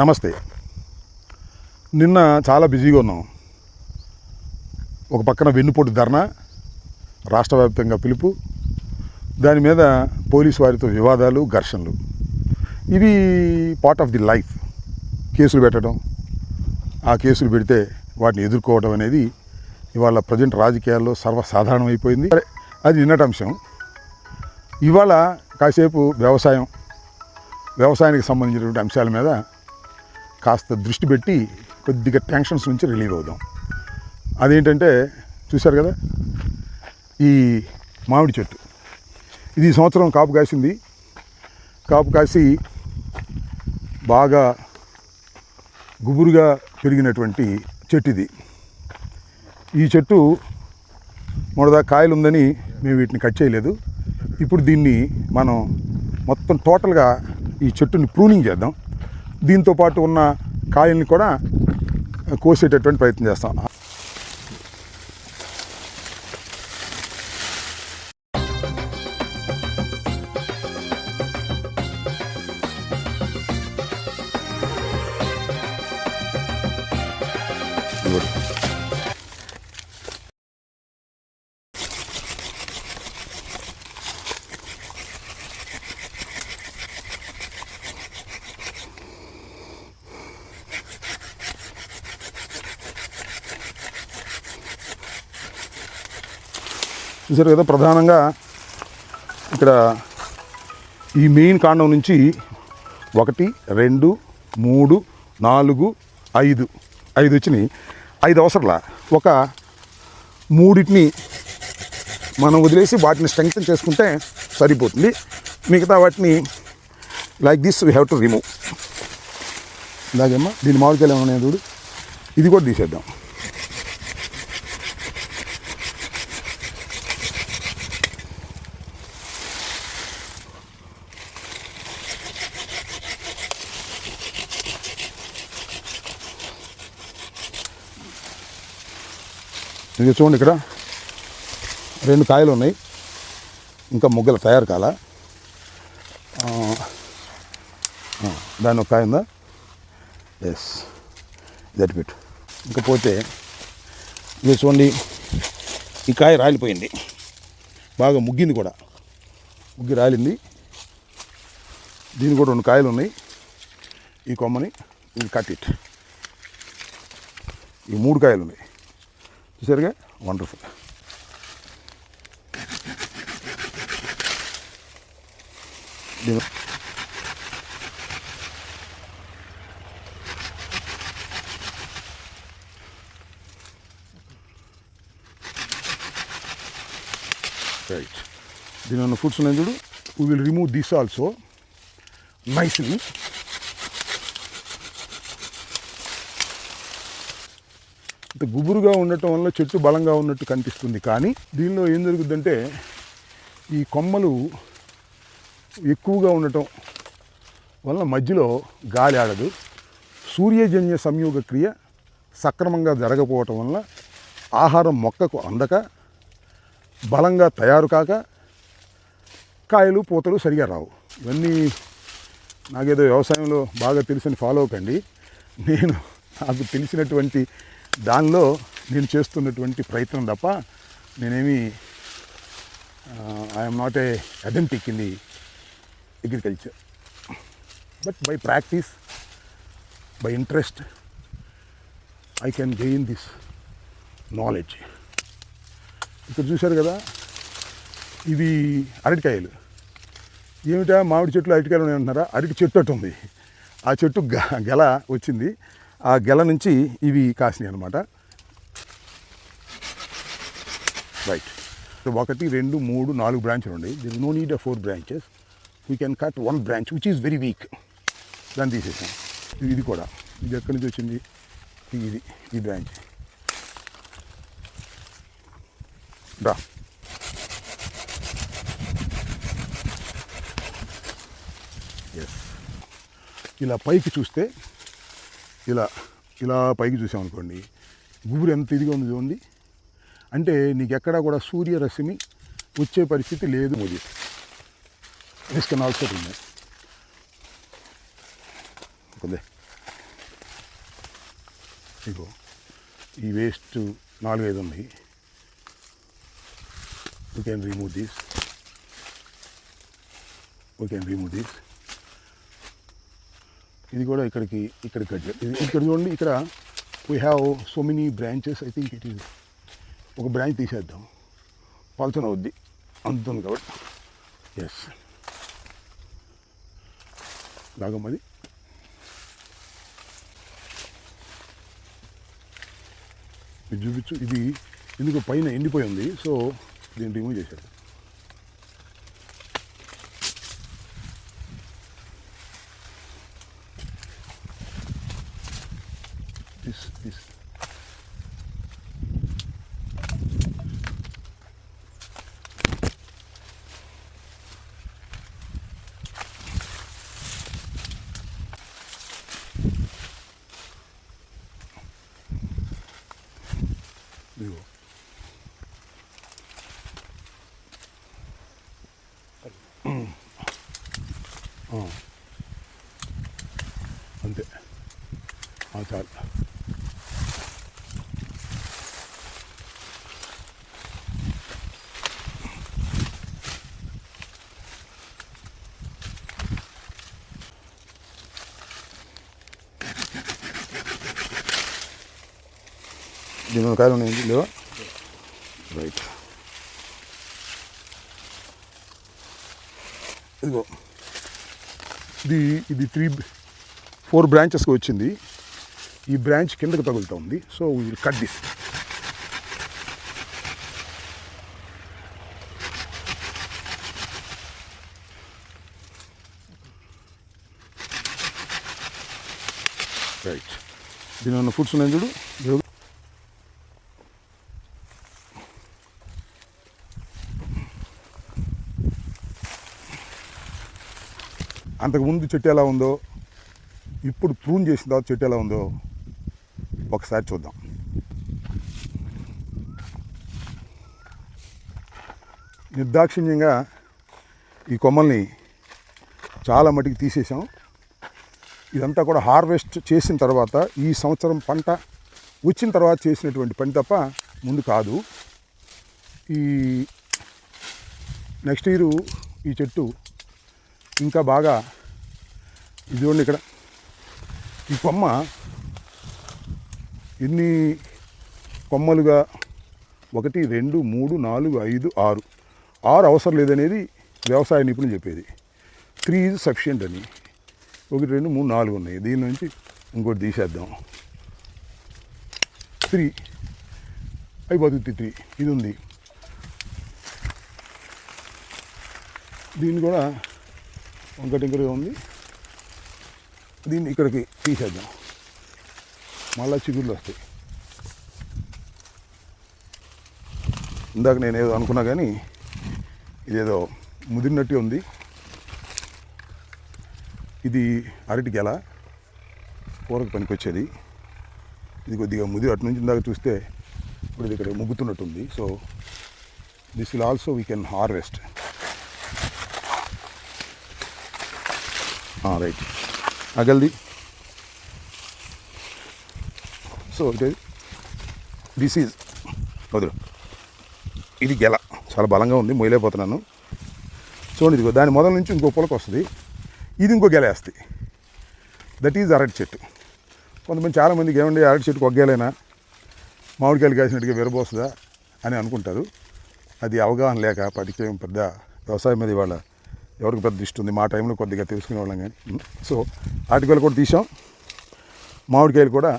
నమస్తే. నిన్న చాలా బిజీగా ఉన్నాం. ఒక పక్కన వెన్నుపోటు ధర్న రాష్ట్ర వ్యాప్తంగా పిలుపు దాని మీద పోలీసు వారితో వివాదాలు ఘర్షణలు. ఇవి పార్ట్ ఆఫ్ ది లైఫ్ కేసులు పెట్టడం ఆ కేసులు పెడితే వాటిని ఎదుర్కోవడం అనేది ఇవాళ ప్రజెంట్ రాజకీయాల్లో సర్వసాధారణమైపోయింది. సరే, అది నిన్నటి అంశం. ఇవాళ కాసేపు వ్యవసాయం వ్యవసాయానికి సంబంధించినటువంటి అంశాల మీద కాస్త దృష్టి పెట్టి కొద్దిగా టెన్షన్స్ నుంచి రిలీవ్ అవుదాం. అదేంటంటే చూశారు కదా? ఈ మామిడి చెట్టు. ఇది సంవత్సరం కాపు కాసింది. కాపు కాసి బాగా గుబురుగా పెరిగినటువంటి చెట్టు ఇది ఈ చెట్టు మొదదా కాయలు ఉందని మేము వీటిని కట్ చేయలేదు. ఇప్పుడు దీన్ని మనం మొత్తం టోటల్గా ఈ చెట్టుని ప్రూనింగ్ చేద్దాం. దీంతో పాటు ఉన్న కాయల్ని కూడా కోసేటటువంటి ప్రయత్నం చేస్తాం. చూసారు కదా ప్రధానంగా ఇక్కడ ఈ మెయిన్ కాండం నుంచి ఒకటి రెండు మూడు నాలుగు ఐదు. ఐదు వచ్చినాయి. ఐదు అవసరంలా? ఒక మూడింటిని మనం వదిలేసి వాటిని స్ట్రెంగ్తన్ చేసుకుంటే సరిపోతుంది. మిగతా వాటిని like this we have to remove. ఇలాగేమ్మా దీని మామిడికాయలు ఏమైనా చూడు? ఇది కూడా తీసేద్దాం. ఇది చూడండి ఇక్కడ. రెండు కాయలు ఉన్నాయి. ఇంకా ముగ్గలు తయారు కాల. దాని ఒక కాయ ఉందా? ఎస్ దట్ బిట్ ఇంకా పోతే ఇది చూడండి ఈ కాయ రాలిపోయింది. బాగా ముగ్గింది కూడా. ముగ్గి రాలింది. దీని కూడా రెండు కాయలు ఉన్నాయి. ఈ కొమ్మని ఇది కట్ ఇట్ ఈ మూడు కాయలు ఉన్నాయి. చూసారుగా? వండర్ఫుల్ రైట్ దీని ఉన్న ఫుడ్స్ ఉన్నాయి చూడు. We will remove this also nicely ఇంత గుబురుగా ఉండటం వల్ల చెట్టు బలంగా ఉన్నట్టు కనిపిస్తుంది. కానీ దీనిలో ఏం జరుగుతుందంటే ఈ కొమ్మలు ఎక్కువగా ఉండటం వల్ల మధ్యలో గాలి ఆడదు. సూర్యజన్య సంయోగ క్రియ సక్రమంగా జరగకపోవటం వల్ల ఆహారం మొక్కకు అందక బలంగా తయారు కాక కాయలు పూతలు సరిగా రావు. ఇవన్నీ నాకేదో వ్యవసాయంలో బాగా తెలిసిన ఫాలో అవ్వకండి. నేను నాకు తెలిసినటువంటి దానిలో నేను చేస్తున్నటువంటి ప్రయత్నం తప్ప నేనేమి I'm not a authentic in the agriculture but by practice by interest I can gain this knowledge ఇక్కడ చూశారు కదా ఇవి అరటికాయలు. ఏమిటా? మామిడి చెట్లు అరటికాయలు ఉన్నాయి అంటున్నారా అరటి చెట్టు అటు ఉంది. ఆ చెట్టు గ- గెల వచ్చింది. ఆ గెల నుంచి ఇవి కాసినాయి అనమాట రైట్ ఒకటి రెండు మూడు నాలుగు బ్రాంచ్లు ఉన్నాయి. There no need a four branches we can cut one branch which is very weak దాన్ని తీసేసాం ఇది కూడా. ఇది ఎక్కడి నుంచి వచ్చింది? ఇది ఈ బ్రాంచ్. రా ఎస్ ఇలా పైకి చూస్తే ఇలా ఇలా పైకి చూసామనుకోండి గుబురు ఎంత ఇదిగా ఉంది చూడండి. అంటే నీకు ఎక్కడా కూడా సూర్యరశ్మి వచ్చే పరిస్థితి లేదు మోదీ. రిస్క్ కెన్ ఉన్నాయి రిమూవ్ ఇగో ఈ వేస్ట్ నాలుగైదు ఉన్నాయి. You can remove these you can remove these ఇది కూడా ఇక్కడికి ఇక్కడికి కట్ ఇది ఇక్కడ చూడండి ఇక్కడ we have so many branches I think it is ఒక బ్రాంచ్ తీసేద్దాం. పల్చన అవుద్ది. అందుతుంది కాబట్టి. ఎస్ లాగమ్మది ఇది చూపించు ఇది ఎందుకు పైన ఎండిపోయి ఉంది సో దీన్ని రిమూవ్ చేశారు దిస్ దిస్ ఇదిగో ఆ. అంతే ఆ, చాలు దీని కాయలు ఉన్నాయండి లేవా రైట్ ఇదిగో ఇది ఇది త్రీ ఫోర్ బ్రాంచెస్కి వచ్చింది. ఈ బ్రాంచ్ కిందకి తగులుతూ ఉంది. So will cut this right దీని ఉన్న ఫుడ్స్ ఉన్నాయి చూడు ఇదిగో. అంతకుముందు చెట్టు ఎలా ఉందో ఇప్పుడు ప్రూన్ చేసిన తర్వాత చెట్టు ఎలా ఉందో ఒకసారి చూద్దాం. నిర్దాక్షిణ్యంగా ఈ కొమ్మల్ని చాలా మటుకు తీసేసాం ఇదంతా కూడా హార్వెస్ట్ చేసిన తర్వాత ఈ సంవత్సరం పంట వచ్చిన తర్వాత చేసినటువంటి పని తప్ప ముందు కాదు. ఈ నెక్స్ట్ ఇయర్ ఈ చెట్టు ఇంకా బాగా ఇది చూడండి ఇక్కడ. ఈ కొమ్మ ఎన్ని కొమ్మలుగా? ఒకటి రెండు మూడు నాలుగు ఐదు ఆరు. ఆరు అవసరం లేదనేది వ్యవసాయ నిపుణులు చెప్పేది. త్రీ ఈజ్ సఫిషియంట్ అని. ఒకటి రెండు మూడు నాలుగు ఉన్నాయి. దీని నుంచి ఇంకోటి తీసేద్దాం. త్రీ. అయిపోతుంది త్రీ. ఇది ఉంది. దీన్ని కూడా వంకటి ఇంకటిగా ఉంది దీన్ని ఇక్కడికి తీసేద్దాం. మళ్ళీ చిగుళ్ళు వస్తాయి. ఇందాక నేను ఏదో అనుకున్నా కానీ ఇదేదో ముదిరినట్టు ఉంది. ఇది అరటి గెల. కూరకు పనికొచ్చేది. ఇది కొద్దిగా ముదిరి అటు నుంచి ఇందాక చూస్తే ఇప్పుడు ఇది ఇక్కడ ముగ్గుతున్నట్టుంది. So this will also we can harvest right అగల్ది. So it this is వదులు. ఇది గెల. చాలా బలంగా ఉంది మొయలేకపోతున్నాను చూడండి ఇదిగో దాని మొదల నుంచి ఇంకో పొలకు వస్తుంది. ఇది ఇంకో గెల వేస్తుంది. దట్ ఈజ్ అరటి చెట్టు. కొంతమంది చాలామందికి ఏమండి అరటి చెట్టుకు ఒక మామిడికాయలు కాసినట్టుగా విరబోస్తుందా అని అనుకుంటారు. అది అవగాహన లేక పరిచయం పెద్ద వ్యవసాయం మీద ఇవాళ ఎవరికి పెద్ద ఇష్టం ఉంది మా టైంలో కొద్దిగా తెలుసుకునే వాళ్ళం కానీ సో ఆర్టికల్ కూడా తీసాం మామిడికాయలు కూడా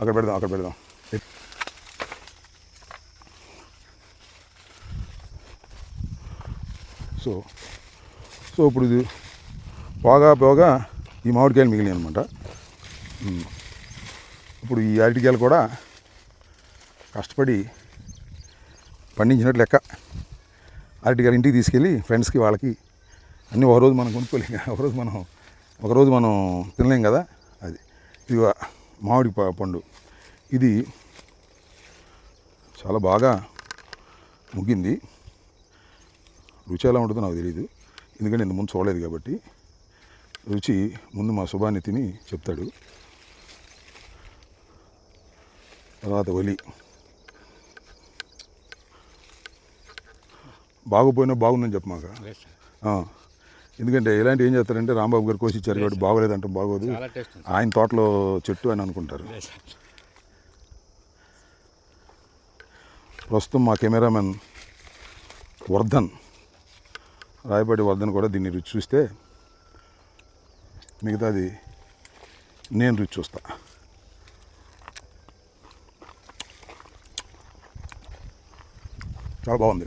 అక్కడ పెడదాం అక్కడ పెడదాం. సో సో ఇప్పుడు ఇది పోగా పోగా ఈ మామిడికాయలు మిగిలినాయి అనమాట ఇప్పుడు ఈ అరటికాయలు కూడా కష్టపడి పండించినట్లు లెక్క. అరటి గారి ఇంటికి తీసుకెళ్ళి ఫ్రెండ్స్కి వాళ్ళకి అన్నీ ఒకరోజు మనం కొనుక్కోలేం కదా ఒకరోజు మనం ఒకరోజు మనం తినలేం కదా అది. ఇది మామిడి పండు. ఇది చాలా బాగా ముగ్గింది. రుచి ఎలా ఉంటుందో నాకు తెలియదు ఎందుకంటే ఇంత ముందు చూడలేదు కాబట్టి. రుచి ముందు మా శుభాన్ని తిని చెప్తాడు. తర్వాత ఒలి. బాగుపోయినా బాగుందని చెప్పు మాకు. ఆ. ఎందుకంటే ఇలాంటి ఏం చేస్తారంటే రాంబాబు గారు కోసి ఇచ్చారు కాబట్టి బాగోలేదంటే బాగోదు. ఆయన తోటలో చెట్టు అని అనుకుంటారు. ప్రస్తుతం మా కెమెరామెన్ వర్ధన్ రాయపాటి వర్ధన్ కూడా దీన్ని రుచి చూస్తే మిగతాది నేను రుచి చూస్తా. చాలా బాగుంది.